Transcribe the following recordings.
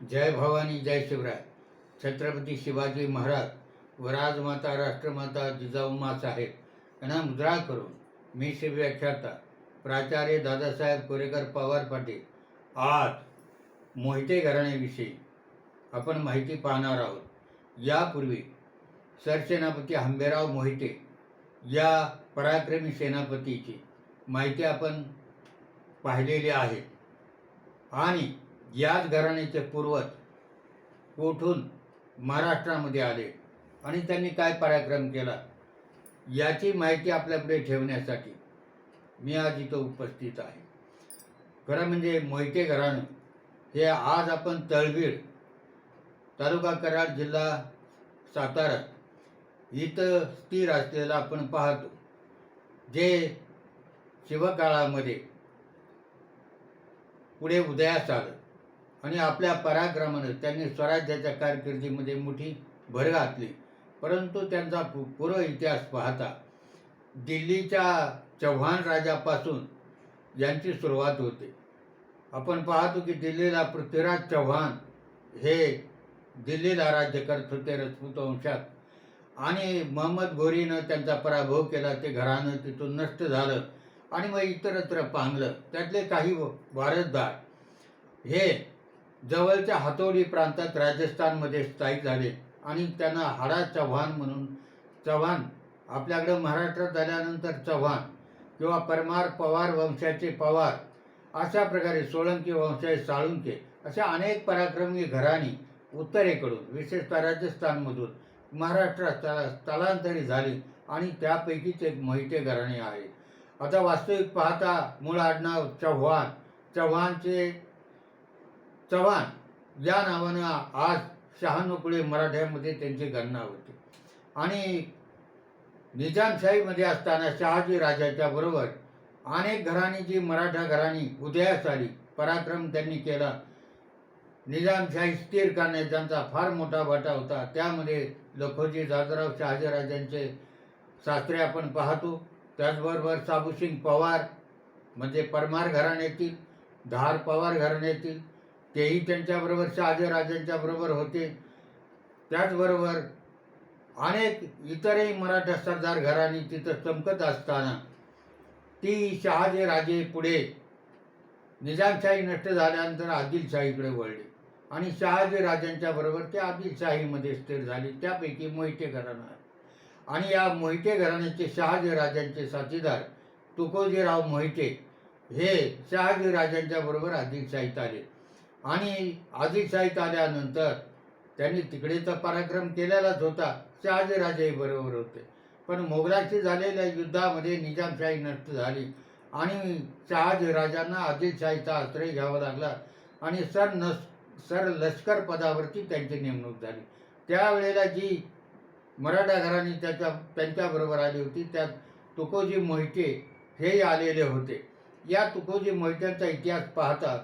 जय भवानी जय शिवराय. छत्रपती शिवाजी महाराज व राजमाता राष्ट्रमाता जिजाऊमा साहेब यांना मुद्रा करून मी शिवव्याख्याता प्राचार्य दादासाहेब कोरेकर पवार पाटील आज मोहिते घराण्याविषयी आपण माहिती पाहणार आहोत. यापूर्वी सरसेनापती हंबेराव मोहिते या पराक्रमी सेनापतीची माहिती आपण पाहिलेली आहे. आणि याच घराण्याचे पूर्वज कोठून महाराष्ट्रामध्ये आले आणि त्यांनी काय पराक्रम केला याची माहिती आपल्यापुढे ठेवण्यासाठी मी आज इथं उपस्थित आहे. खरं म्हणजे मोहिते घराणं हे आज आपण तळबीड तालुका कराड जिल्हा सातारा इथं स्थिर असलेलं आपण पाहतो जे शिवकाळामध्ये पुढे उदयास आलं. आणि आपल्या पराक्रमानं त्यांनी स्वराज्याच्या कारकिर्दीमध्ये मोठी भर घातली. परंतु त्यांचा पु पूर्व इतिहास पाहता दिल्लीच्या चव्हाण राजापासून यांची सुरुवात होते. आपण पाहतो की दिल्लीला पृथ्वीराज चव्हाण हे दिल्लीला राज्य करत होते रजपूत वंशात. आणि महम्मद घोरीनं त्यांचा पराभव केला ते घरानं तिथून नष्ट झालं आणि मग इतरत्र पांगलं. त्यातले काही वारसदार हे जवळच्या हातोडी प्रांतात राजस्थानमध्ये स्थायिक झाले आणि त्यांना हाडा चव्हाण म्हणून चव्हाण आपल्याकडं महाराष्ट्रात आल्यानंतर चव्हाण किंवा परमार पवार वंशाचे पवार अशा प्रकारे सोळंकी वंशाचे साळुंके अशा अनेक पराक्रमी घराणी उत्तरेकडून विशेषतः राजस्थानमधून महाराष्ट्रात स्थला- स्थलांतरित झाली आणि त्यापैकीच एक मोहिते घराणे आहे. आता वास्तविक पाहता मूळ आडनाव चव्हाण. चव्हाणचे चव्हाण या नावानं आज शहानुकुळे मराठ्यामध्ये त्यांची गणना होती. आणि निजामशाहीमध्ये असताना शहाजी राजाच्या बरोबर अनेक घराणी जी मराठा घराणी उदयास आली पराक्रम त्यांनी केला. निजामशाही स्थिर करण्यात त्यांचा फार मोठा वाटा होता. त्यामध्ये लखोजी दादराव शहाजीराजांचे शास्त्रे आपण पाहतो. त्याचबरोबर साबुसिंग पवार म्हणजे परमार घराण्यातील धार पवार घराण्यातील तेही त्यांच्याबरोबर शहाजीराजांच्या बरोबर होते. त्याचबरोबर अनेक इतरही मराठा सरदार घराणी तिथं चमकत असताना ती शहाजीराजे पुढे निजामशाही नष्ट झाल्यानंतर आदिलशाहीकडे वळले. आणि शहाजीराजांच्या बरोबर ते आदिलशाहीमध्ये स्थिर झाले. त्यापैकी मोहिते घराणं. आणि या मोहिते घराण्याचे शहाजीराजांचे साथीदार तुकोजीराव मोहिते हे शहाजीराजांच्या बरोबर आदिलशाहीत आले. आणि आदिलशाहीत आल्यानंतर त्यांनी तिकडे तर पराक्रम केलेलाच होता शहाजीराजेही बरोबर होते. पण मोगलाशी झालेल्या युद्धामध्ये निजामशाही नष्ट झाली आणि शहाजीराजांना आदिलशाहीचा आश्रय घ्यावा लागला आणि सर नस सर लष्कर पदावरती त्यांची नेमणूक झाली. त्यावेळेला जी मराठा घराणी त्याच्या त्यांच्याबरोबर आली होती त्यात तुकोजी मोहिते हेही आलेले होते. या तुकोजी मोहित्यांचा इतिहास पाहता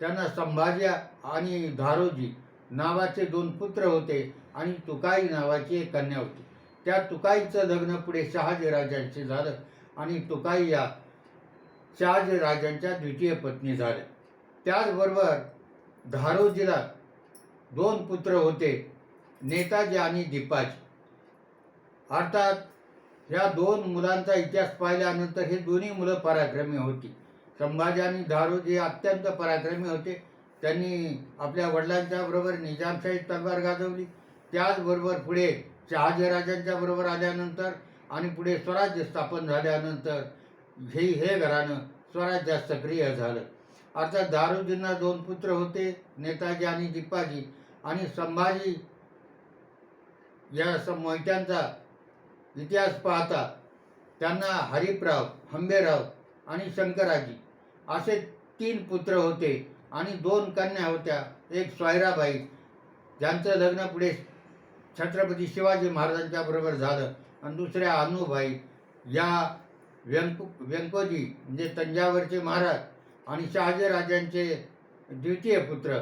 त्यांना संभाजी आणि धारोजी नावाचे दोन पुत्र होते आणि तुकाई नावाची एक कन्या होती. त्या तुकाईचं लग्न पुढे शहाजीराजांशी झालं आणि तुकाई या शहाजीराजांच्या द्वितीय पत्नी झाल्या. त्याचबरोबर धारोजीला दोन पुत्र होते नेताजी आणि दीपाजी. अर्थात ह्या दोन मुलांचा इतिहास पाहिल्यानंतर हे दोन्ही मुलं पराक्रमी होती. संभाजी आणि धारोजी अत्यंत पराक्रमी होते. त्यांनी आपल्या वडिलांच्या बरोबर निजामशाही तलवार गाजवली. त्याचबरोबर पुढे शहाजीराजांच्या बरोबर आल्यानंतर आणि पुढे स्वराज्य स्थापन झाल्यानंतर हे हे घराणं स्वराज्यात सक्रिय झालं. अर्थात दारूजींना दोन पुत्र होते नेताजी आणि दीपाजी. आणि संभाजी या मोहित्यांचा इतिहास पाहता त्यांना हरिपराव हंबेराव आणि शंकराजी असे तीन पुत्र होते आणि दोन कन्या होत्या. एक स्वायराबाई ज्यांचं लग्न पुढे छत्रपती शिवाजी महाराजांच्या बरोबर झालं. आणि दुसऱ्या अनुबाई या व्यंको व्यंकोजी म्हणजे तंजावरचे महाराज आणि शहाजीराजांचे द्वितीय पुत्र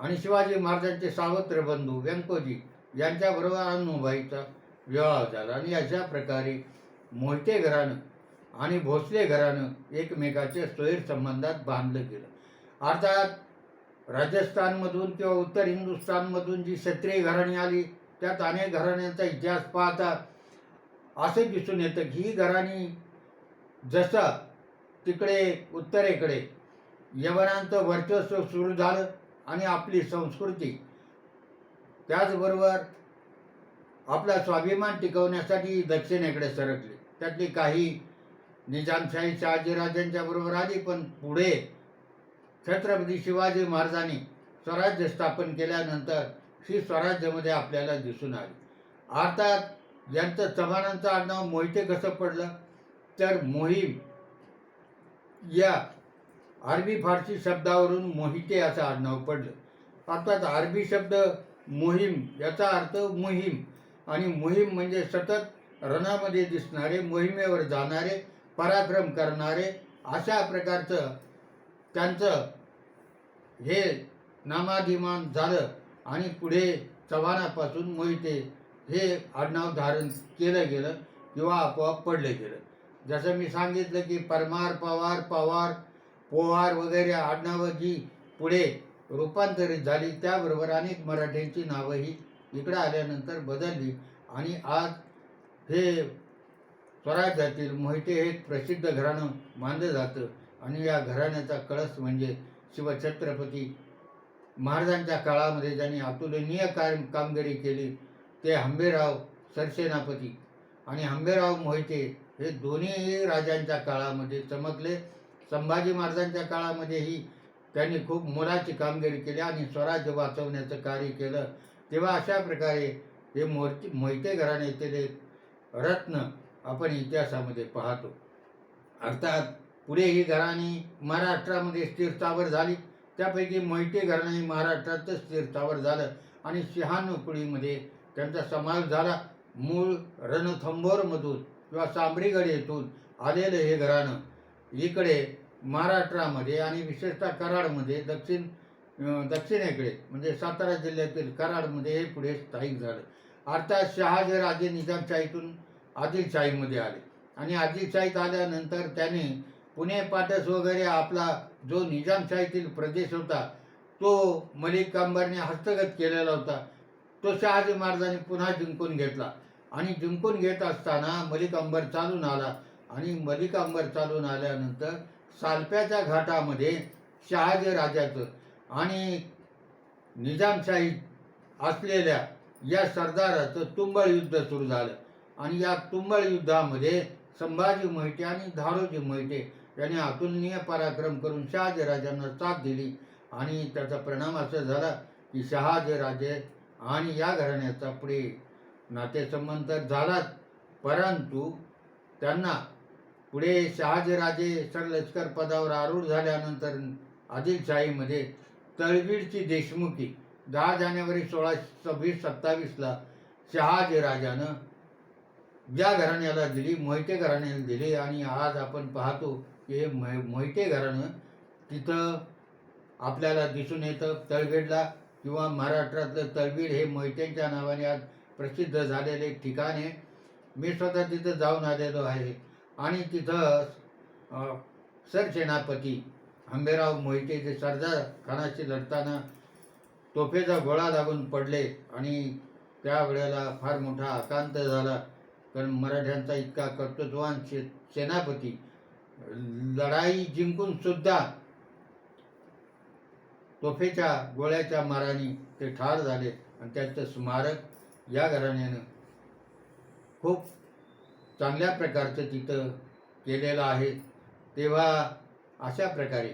आणि शिवाजी महाराजांचे सावत्र बंधू व्यंकोजी यांच्याबरोबर अनुबाईचा विवाह झाला. आणि अशा प्रकारे मोहिते घरानं आणि भोसले घराणं एकमेकाच्या सोयीर संबंधात बांधलं गेलं. अर्थात राजस्थानमधून किंवा उत्तर हिंदुस्थानमधून जी क्षत्रिय घराणी आली त्यात अनेक घराण्यांचा इतिहास पाहता असे दिसून येतं की ही घराणी जसं तिकडे उत्तरेकडे यवनांचं वर्चस्व सुरू झालं आणि आपली संस्कृती त्याचबरोबर आपला स्वाभिमान टिकवण्यासाठी दक्षिणेकडे सरकली. त्यातली काही निजामशाही शहाजीराजांच्या बरोबर आली पण पुढे छत्रपती शिवाजी महाराजांनी स्वराज्य स्थापन केल्यानंतर ही स्वराज्यामध्ये आपल्याला दिसून आली. अर्थात यांचं चव्हाणांचं आडनाव मोहिते कसं पडलं? तर मोहीम या अरबी फारसी शब्दावरून मोहिते असं आडनाव पडलं. अर्थात अरबी शब्द मोहीम याचा अर्थ मोहीम. आणि मोहीम म्हणजे सतत रणामध्ये दिसणारे मोहिमेवर जाणारे पराक्रम करणारे अशा प्रकारचं त्यांचं हे नामाधिमान झालं आणि पुढे चव्हाणापासून मोहिते हे आडनाव धारण केलं गेलं किंवा आपोआप पडलं गेलं. जसं मी सांगितलं की परमार पवार पवार पोवार वगैरे आडनावं जी पुढे रूपांतरित झाली त्याबरोबर अनेक मराठ्यांची नावंही इकडं आल्यानंतर बदलली आणि आज हे स्वराज्यातील मोहिते हे एक प्रसिद्ध घराणं मानलं जातं. आणि या घराण्याचा कळस म्हणजे शिवछत्रपती महाराजांच्या काळामध्ये ज्यांनी अतुलनीय काय कामगिरी केली ते हंबेराव सरसेनापती. आणि हंबेराव मोहिते हे दोन्ही राजांच्या काळामध्ये चमकले. संभाजी महाराजांच्या काळामध्येही त्यांनी खूप मोलाची कामगिरी केली आणि स्वराज्य वाचवण्याचं कार्य केलं. तेव्हा अशा प्रकारे हे मोर्ती मोहिते घराण्यातील एक रत्न आपण इतिहासामध्ये पाहतो. अर्थात पुढे ही घराणी महाराष्ट्रामध्ये स्थिरस्थावर झाली. त्यापैकी मोहिते घराणे महाराष्ट्रातच स्थिरस्थावर झालं आणि शहाण्णव त्यांचा समावेश झाला. मूळ रणथंबोरमधून किंवा सांबरीगड येथून आलेलं हे घराणं इकडे महाराष्ट्रामध्ये आणि विशेषतः कराडमध्ये दक्षिण दक्षिणेकडे म्हणजे सातारा जिल्ह्यातील कराडमध्ये हे पुढे स्थायिक झालं. अर्थात शहाजीराजे निजामशाहीतून आदिलशाहीमध्ये आले. आणि आदिलशाहीत आल्यानंतर त्याने पुणे पाटस वगैरे आपला जो निजामशाहीतील प्रदेश होता तो मलिक कांबरने हस्तगत केलेला होता. तो शहाजी महाराजांनी पुन्हा जिंकून घेतला. आणि जिंकून घेत असताना मलिक अंबर चालून आला. आणि मलिक अंबर चालून आल्यानंतर सालप्याच्या घाटामध्ये शहाजी राजाचं आणि निजामशाही असलेल्या या सरदाराचं तुंबळ युद्ध सुरू झालं. आणि या तुंबळ युद्धामध्ये संभाजी मोहिते आणि धारोजी मोहिते यांनी अतुलनीय पराक्रम करून शहाजीराजांना साथ दिली. आणि त्याचा परिणाम असा झाला की शहाजीराजे आणि या घराण्याचा पुढे नातेसंबंध झालाच. परंतु त्यांना पुढे शहाजीराजे सरलष्कर पदावर आरूढ झाल्यानंतर आदिलशाहीमध्ये तळवीरची देशमुखी दहा जानेवारी सोळाशे सव्वीस सत्तावीसला शहाजीराजानं ज्या घराण्याला दिली मोहिते घराण्याला दिली आणि आज आपण पाहतो की हे मोहिते घराणं तिथं आपल्याला दिसून येतं. तळबीडला किंवा महाराष्ट्रातलं तळबीड हे मोहितेंच्या नावाने आज प्रसिद्ध झालेले एक ठिकाण आहे. मी स्वतः तिथं जाऊन आलेलो आहे. आणि तिथं सरसेनापती आंबेराव मोहिते जे सरदार खानाशी लढताना तोफेचा गोळा लागून पडले आणि त्यावेळेला फार मोठा आकांत झाला. कारण मराठ्यांचा इतका कर्तृत्वान शे सेनापती. लढाई जिंकून सुद्धा तोफेच्या गोळ्याच्या माराने ते ठार झाले आणि त्याचं स्मारक या घराण्यानं खूप चांगल्या प्रकारचं तिथं केलेलं आहे. तेव्हा अशा प्रकारे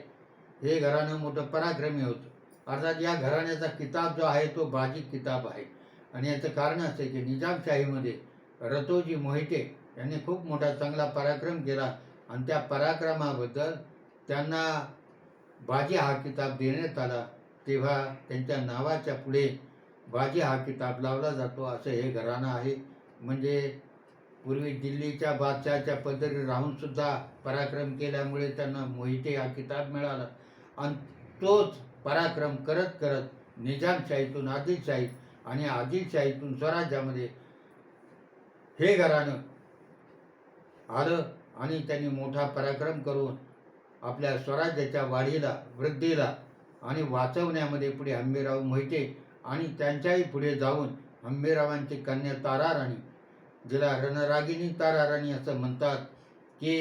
हे घराणं मोठं पराक्रमी होतं. अर्थात या घराण्याचा किताब जो आहे तो बाजी किताब आहे. आणि याचं कारण असं आहे की निजामशाहीमध्ये रतोजी मोहिते यांनी खूप मोठा चांगला पराक्रम केला. आणि त्या पराक्रमाबद्दल त्यांना बाजी हा किताब देण्यात आला. तेव्हा त्यांच्या नावाच्या पुढे बाजी हा किताब लावला जातो असं हे घराणं आहे. म्हणजे पूर्वी दिल्लीच्या बादशाहच्या पद्धती राहूनसुद्धा पराक्रम केल्यामुळे त्यांना मोहिते हा किताब मिळाला. आणि तोच पराक्रम करत करत निजामशाहीतून आदिलशाहीत आणि आदिलशाहीतून स्वराज्यामध्ये हे घराणं आलं आणि त्यांनी मोठा पराक्रम करून आपल्या स्वराज्याच्या वाढीला वृद्धीला आणि वाचवण्यामध्ये पुढे हंबीराव मोहिते आणि त्यांच्याही पुढे जाऊन हंबीरावांची कन्या तारा राणी जिला रणरागिनी ताराराणी असं म्हणतात की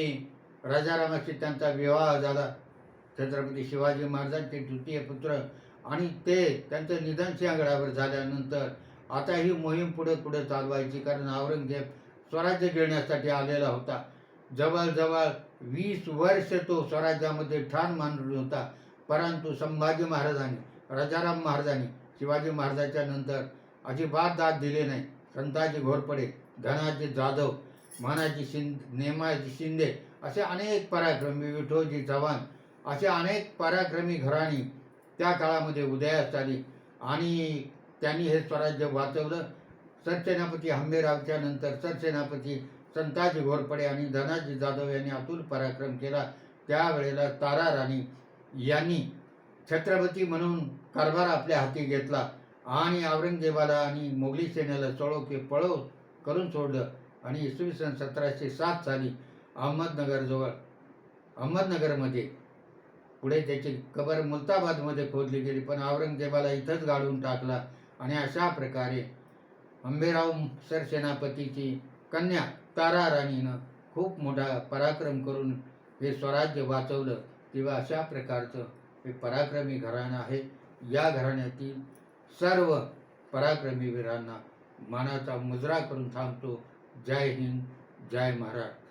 राजारामाशी त्यांचा विवाह झाला. छत्रपती शिवाजी महाराजांचे द्वितीय पुत्र आणि ते त्यांचं निधन सिंहगडावर झाल्यानंतर आता ही मोहीम पुढे पुढे चालवायची कारण औरंगजेब स्वराज्य घेण्यासाठी आलेला होता. जवळजवळ वीस वर्ष तो स्वराज्यामध्ये ठाण मांडून होता. परंतु संभाजी महाराजांनी राजाराम महाराजांनी शिवाजी महाराजांच्या नंतर अजिबात दाद दिले नाही. संताजी घोरपडे धनाजी जाधव मानाजी शिंद नेमाजी शिंदे असे अनेक पराक्रमी विठोजी चव्हाण असे अनेक पराक्रमी घराणी त्या काळामध्ये उदयास आली. आणि त्यांनी हे स्वराज्य वाचवलं. सरसेनापती हंबेरावच्या नंतर सरसेनापती संताजी घोरपडे आणि धनाजी जाधव यांनी अतुल पराक्रम केला. त्यावेळेला तारा राणी यांनी छत्रपती म्हणून कारभार आपल्या हाती घेतला आणि औरंगजेबाला आणि मोगली सेनेला चळो की पळो करून सोडलं आणि इसवी सन सतराशे सात साली अहमदनगरजवळ अहमदनगरमध्ये पुढे त्याची कबर मुलताबादमध्ये खोदली गेली. पण औरंगजेबाला इथंच गाडून टाकला. आणि अशा प्रकारे अंबेराव सरसेनापतीची कन्या तारा राणीनं खूप मोठा पराक्रम करून हे स्वराज्य वाचवलं किंवा अशा प्रकारचं हे पराक्रमी घराणं आहे. या घराण्यातील सर्व पराक्रमी वीरांना मानाचा मुजरा करून थांबतो. जय हिंद जय महाराज